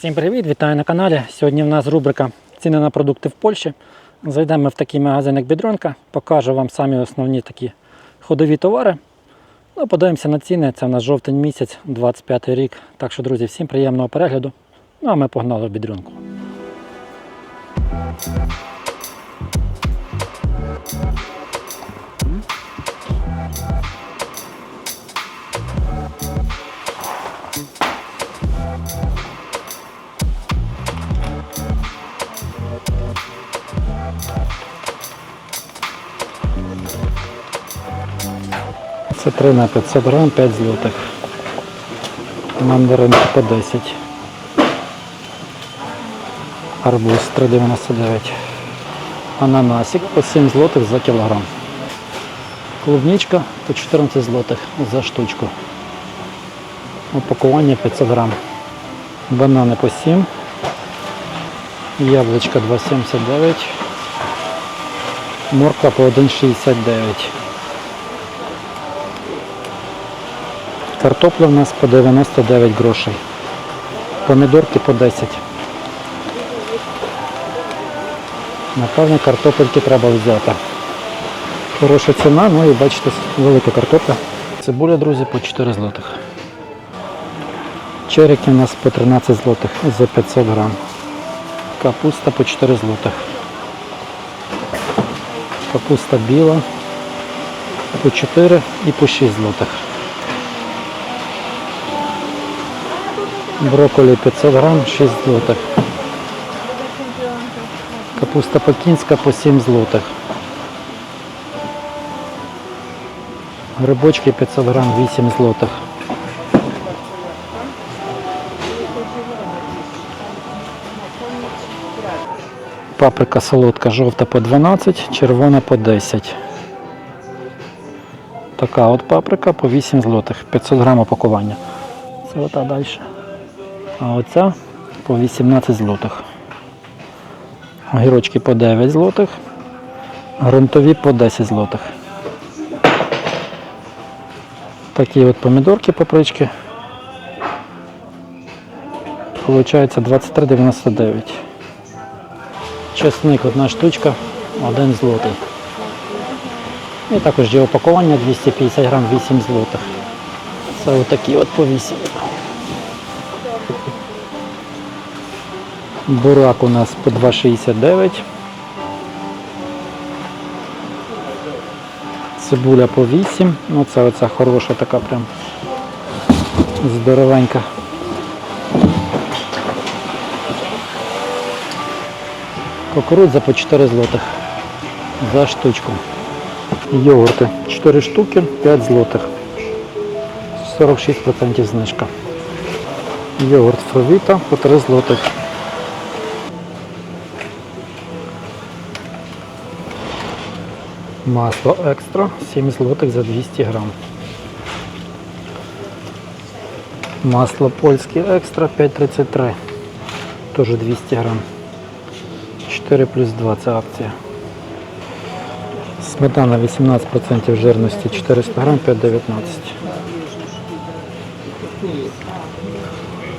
Всім привіт, вітаю на каналі. Сьогодні в нас рубрика Ціни на продукти в Польщі. Зайдемо в такий магазин, як Бідронка, покажу вам самі основні такі ходові товари. Ну, подивимося на ціни. Це в нас жовтень місяць, 25 рік. Так що, друзі, всім приємного перегляду. Ну а ми погнали в Бідронку. 3 на 500 грам, 5 злотих. Мандаринки по 10. Арбуз 3,99. Ананасик по 7 злотих за кілограм. Клубничка по 14 злотих за штучку. Упакування 500 грам. Банани по 7. Яблучко 2,79. Морква по 1,69. Картопля в нас по 99 грошей. Помідорки по 10. Напевно, картопельки треба взяти. Хороша ціна, ну і бачите, велика картопля. Цибуля, друзі, по 4 злотих. Черики у нас по 13 злотих за 500 грам. Капуста по 4 злотих. Капуста біла по 4 і по 6 злотих. Брокколі 500 грам, 6 злотих. Капуста пекінська по 7 злотих. Грибочки 500 грам, 8 злотих. Паприка солодка жовта по 12, червона по 10. Така от паприка по 8 злотих, 500 грам опакування. Це ота далі. А оця по 18 злотих. Огірочки по 9 злотих. Грунтові по 10 злотих. Такі от помідорки папрички. Получається 23,99. Чесник одна штучка, 1 злотий. І також є опакування 250 грам 8 злотих. Це отакі от по 8. Бурак у нас по 2,69. Цибуля по 8. Ну це оця хороша така прям здоровенька. Кукурудза по 4 злотих за штучку. Йогурти 4 штуки, 5 злотих. 46% знижка. Йогурт фровіта по 3 злотих. Масло екстра 7 злотих за 200 грам. Масло польське екстра 5,33. Теж 200 грам. 4 плюс 2 це акція. Сметана 18% жирності 400 грам 5,19.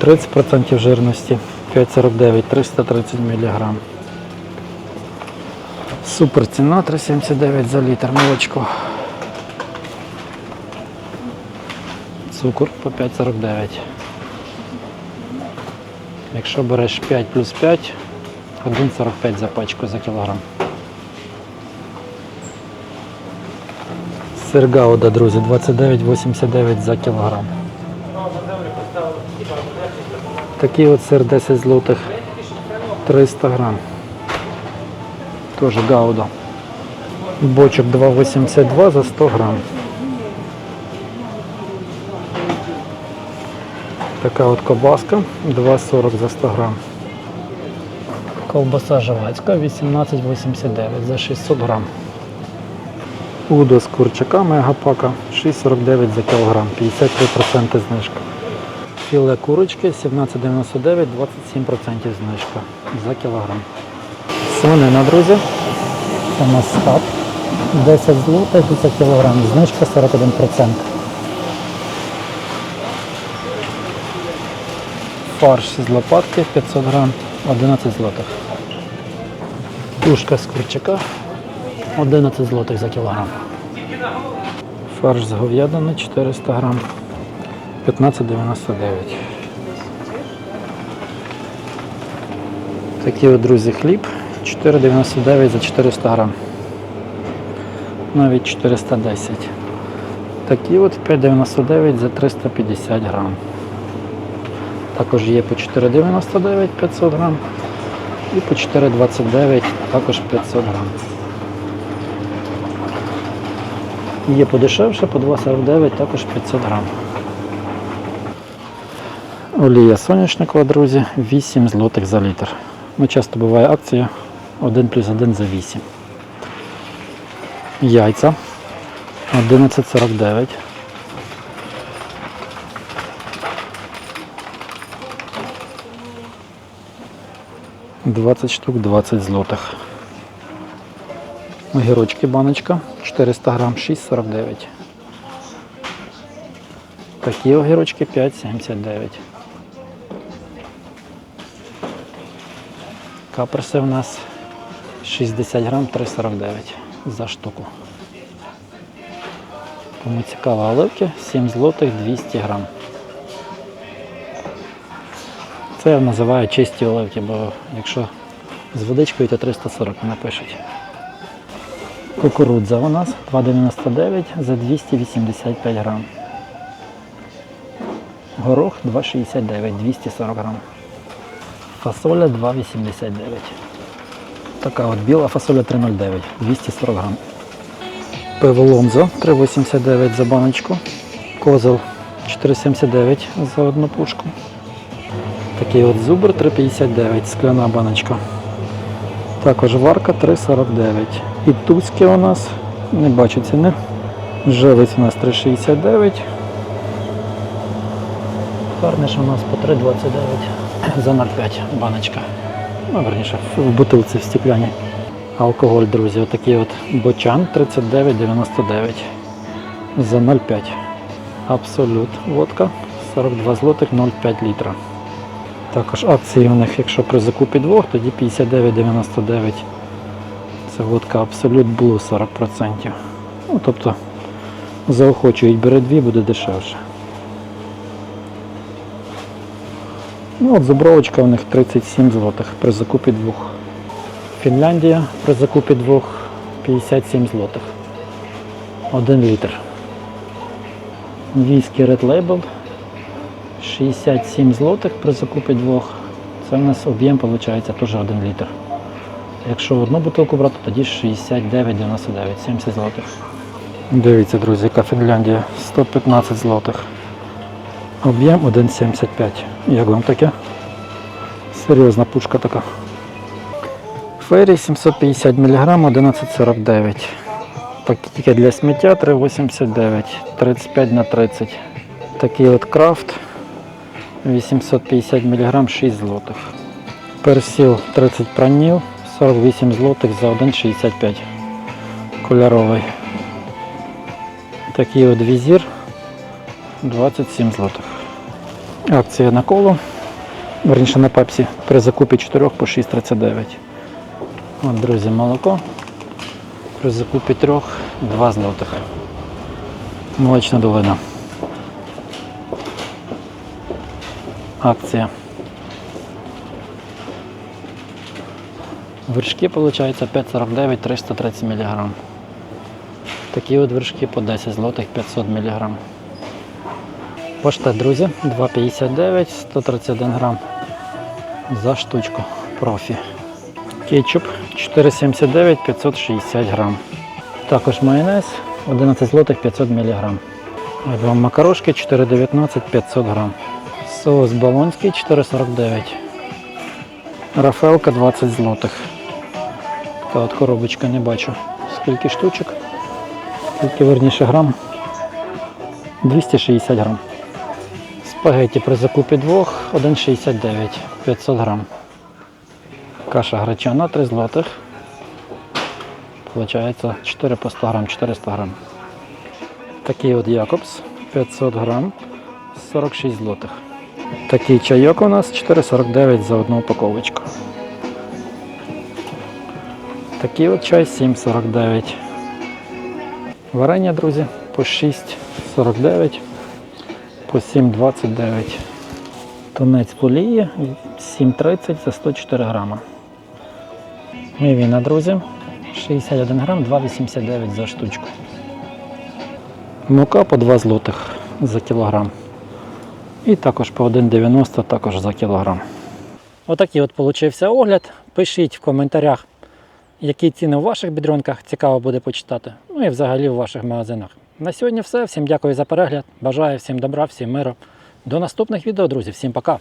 30% жирності 5,49 330 мг. Супер ціна 3,79 за літр молочко. Цукор по 5,49. Якщо береш 5 плюс 5, 1,45 за пачку за кілограм. Сир Гауда, друзі, 29,89 за кілограм. Такий от сир 10 злотих 300 грам. Теж Гауда. Бочок 2,82 за 100 грам. Така от кобаска 2,40 за 100 грам. Ковбаса жавацька 18,89 за 600 грам. Удо з курчака мегапака 6,49 за кілограм, 53% знижка. Філе курочки 17,99, 27% знижка за кілограм. Свинина, друзі. Це маскат. 10 злотих за кілограм, знижка 41%. Фарш з лопатки 500 грам, 11 злотих. Тушка з курчака 11 злотих за кілограм. Фарш з говядини 400 грам, 15,99. Такий от, друзі, хліб 4,99 за 400 грам. Навіть 410. Такі от 5,99 за 350 грам. Також є по 4,99 500 грам і по 4,29 також 500 грам. Є подешевше, по 2,49 також 500 грам. Олія соняшникова, друзі, 8 злотих за літр. Ну, часто буває акція 1 плюс 1 за 8. Яйця 11,49. Двадцять штук 20 злотих. Огірочки баночка 400 грам 6,49. Такі огірочки 5,79. Каперси у нас 60 грам 3,49 за штуку. Кому цікаво оливки 7 злотих 200 грам. Це я називаю чисті оливки, бо якщо з водичкою, то 340 напишуть. Кукурудза у нас 2,99 за 285 грам. Горох 2,69, 240 грам. Фасоля 2,89. Така от біла фасоля 3,09, 240 грам. Пиво Лонзо 3,89 за баночку. Козел 4,79 за одну пушку. Такий от зубр 3,59, скляна баночка. Також варка 3,49. І туцьке у нас, не бачу ціни. Живець у нас 3,69. Карниш у нас по 3,29 за 0,5 баночка. Ну, верніше, в бутилці в стекляній. Алкоголь, друзі, отакий от бочан 39,99 за 0,5. Абсолют водка 42 злотих 0,5 літра. Також акції у них, якщо при закупі двох, тоді 59,99. Це водка Абсолют Блу 40%. Ну, тобто заохочують бери дві, буде дешевше. Ну от зубровочка у них 37 злотих при закупі двох. Фінляндія при закупі двох 57 злотих. Один літр. Віскі Red Label 67 злотих при закупі двох. Це у нас об'єм виходить теж 1 літр. Якщо одну бутилку брати, тоді 69,99, 70 злотих. Дивіться, друзі, яка Фінляндія 115 злотих. Об'єм 1,75. Як вам таке? Серйозна пушка така. Фері 750 мг 11,49. Пакетики для сміття 3,89, 35 на 30. Такий от крафт 850 мг 6 злотих. Персіл 30 пранів 48 злотих за 1,65. Кольоровий. Такий от візір 27 злотих. Акція на коло. Верніше на пепсі при закупі 4 по 6,39. От, друзі, молоко. При закупі 3 2 злотих. Молочна долина. Акція. Вершки, виходить, 5,49 330 мг. Такі от вершки по 10 злотих 500 мг. Паштет, друзі, 2,59, 131 грам за штучку профі. Кетчуп 4,79, 560 грам. Також майонез 11 злотих 500 мг. Ось вам макарошки 4,19, 500 грам. Соус болонський 4,49. Рафелка 20 злотих. Така от коробочка не бачу. Скільки штучок? Скільки верніше грам? 260 грам. Спагетті при закупі двох 1,69 500 грам. Каша гречана 3 злотих. Получається 4 по 100 грам, 400 грам. Такий от Якобс 500 грам 46 злотих. Такий чайок у нас 4,49 за одну упаковочку. Такий от чай 7,49. Варення, друзі, по 6,49, по 7,29. Тунець в олії 7,30 за 104 грама. Мівіна, друзі, 61 грам, 2,89 за штучку. Мука по 2 злотих за кілограм. І також по 1,90 також за кілограм. Отакий от получився огляд. Пишіть в коментарях, які ціни у ваших бідронках. Цікаво буде почитати. Ну і взагалі в ваших магазинах. На сьогодні все. Всім дякую за перегляд. Бажаю всім добра, всім миру. До наступних відео, друзі. Всім пока.